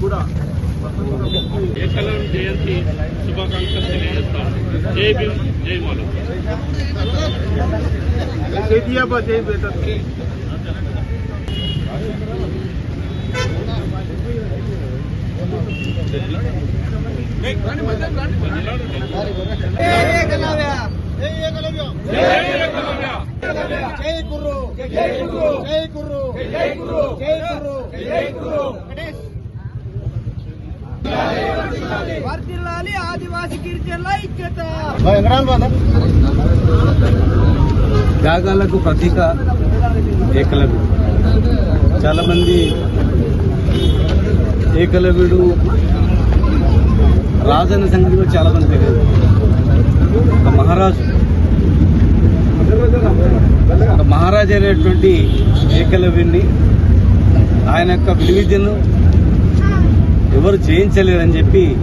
కూడా ఏకలం జయంతి శుభాకాంక్షలు తెలియజేస్తాం జై భీమ్ జై మాల. కేటీఆర్ జై బేటర్ జై గురు జై గురు జై గురు జై గురు జై గురు జై గురు వర్తిల్లాలి. ఆదివాసి గిరిజనుల ఐక్యత. త్యాగాలకు ప్రతీక ఏకలవ్యుడు. చాలా మంది ఏకలవ్యుడు రాజన్న సంగతి కూడా చాలా మంది తెలియదు. ఒక మహారాజు. ఒక మహారాజు అయినటువంటి ఏకలవ్యుడిని ఆయన యొక్క విలువిద్యను ఎవరు చేయించలేదని చెప్పి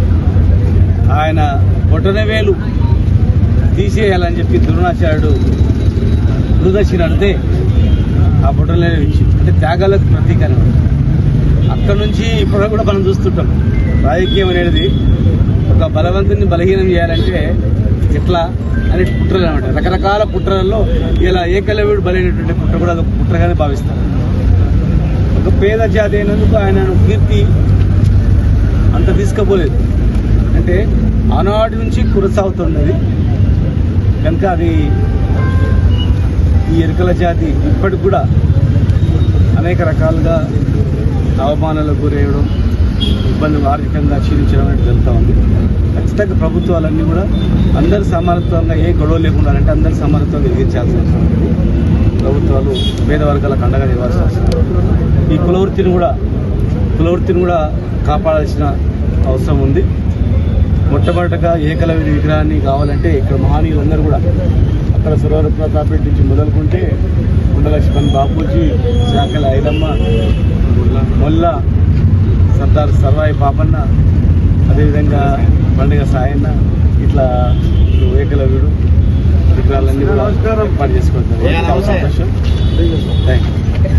ఆయన బొటనవేలు తీసేయాలని చెప్పి ద్రోణాచార్యుడు గురుదక్షిణ ఆ బొటనవేలు ఇచ్చి అంటే త్యాగాలకు ప్రతీక అనమాట అక్కడ నుంచి ఇప్పుడు కూడా మనం చూస్తుంటాం. రాజకీయం అనేది ఒక బలవంతుని బలహీనం చేయాలంటే ఎట్లా అనే కుట్రలు అనమాట. రకరకాల కుట్రలలో ఇలా ఏకలవ్యుడు బలైనటువంటి కుట్ర కూడా అదొక కుట్రగానే భావిస్తారు. ఒక పేద జాతి అయినందుకు ఆయనను కీర్తి అంత తీసుకపోలేదు అంటే ఆనాటి నుంచి కొనసాగుతున్నది. కనుక అది ఈ ఎరుకల జాతి ఇప్పటికి కూడా అనేక రకాలుగా అవమానాలకు గురేయడం ఇబ్బందులు ఆర్థికంగా క్షీణించడం అనేది జరుగుతూ ఉంది. ఖచ్చితంగా ప్రభుత్వాలన్నీ కూడా అందరు సమానత్వంగా ఏ గొడవ లేకుండా అంటే అందరు సమానత్వంగా ఎదిగించాల్సిన అవసరం ఉంది. ప్రభుత్వాలు పేద వర్గాలకు అండగా నిలవాల్సిన అవసరం ఈ కులవృత్తిని కూడా కులవృత్తిని కూడా కాపాడాల్సిన అవసరం ఉంది. మొట్టమొదటగా ఏకలవ్యుడి విగ్రహాన్ని కావాలంటే ఇక్కడ మహనీయులందరూ కూడా అక్కడ సురవర ప్రతాప్ రెడ్డి నుంచి మొదలుకుంటే ఉండలక్ష్మణ్ బాపూజీ శాఖల ఐలమ్మ మొల్ల సర్దార్ సర్వాయి పాపన్న అదేవిధంగా పండుగ సాయన్న ఇట్లా ఏకలవ్యుడు విగ్రహాలన్నీ కూడా ఏర్పాటు సంతోషం. Thank you